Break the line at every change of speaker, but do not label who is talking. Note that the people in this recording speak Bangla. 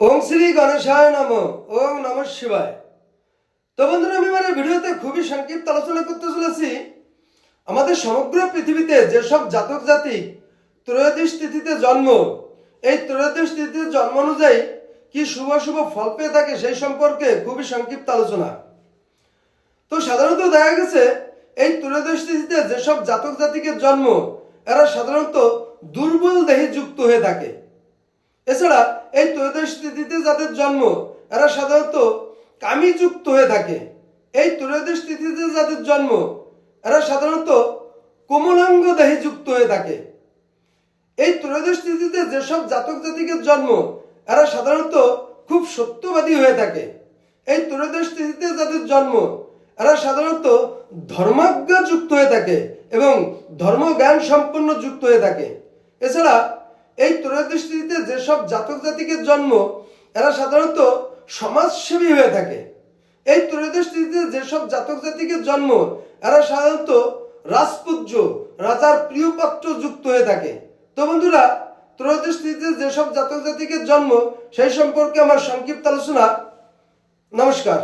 ওম শ্রী গণেশায় নম, ওম নম শিবায়। তো বন্ধুরা, আমি এই ভিডিওতে খুবই সংক্ষিপ্ত আলোচনা করতে চলেছি। আমাদের সমগ্র পৃথিবীতে যেসব জাতক জাতি ত্রয়োদশ তিথিতে জন্ম, এই ত্রয়োদশ তিথিতে জন্ম অনুযায়ী কি শুভ শুভ ফল পেয়ে থাকে সেই সম্পর্কে খুবই সংক্ষিপ্ত আলোচনা। তো সাধারণত দেখা গেছে, এই ত্রয়োদশ তিথিতে যেসব জাতক জাতিকে জন্ম, এরা সাধারণত দুর্বল দেহে যুক্ত হয়ে থাকে। এছাড়া এই ত্রয়োদশ তিথিতে যাদের জন্ম, এরা সাধারণত কামি যুক্ত হয়ে থাকে। এই ত্রয়োদশ তিথিতে যাদের জন্ম, এরা সাধারণত কোমলাঙ্গ দেহে যুক্ত হয়ে থাকে। এই ত্রয়োদশ তিথিতে যেসব জাতক জাতিকের জন্ম, এরা সাধারণত খুব সত্যবাদী হয়ে থাকে। এই ত্রয়োদশ তিথিতে যাদের জন্ম, এরা সাধারণত ধর্মাজ্ঞা যুক্ত হয়ে থাকে এবং ধর্মজ্ঞান সম্পন্ন যুক্ত হয়ে থাকে। এছাড়া এই ত্রয়োদশ তিথিতে যেসব জাতক জাতিকের জন্ম, এরা সাধারণত সমাজসেবী হয়ে থাকে। এই ত্রয়োদশ তিথিতে যেসব জাতক জাতিকের জন্ম, এরা সাধারণত রাজপুজ্য রাজার প্রিয় পাত্র যুক্ত হয়ে থাকে। তো বন্ধুরা ত্রয়োদশ তিথিতে যেসব জাতক জাতিকের জন্ম, সেই সম্পর্কে আমার সংক্ষিপ্ত আলোচনা। নমস্কার।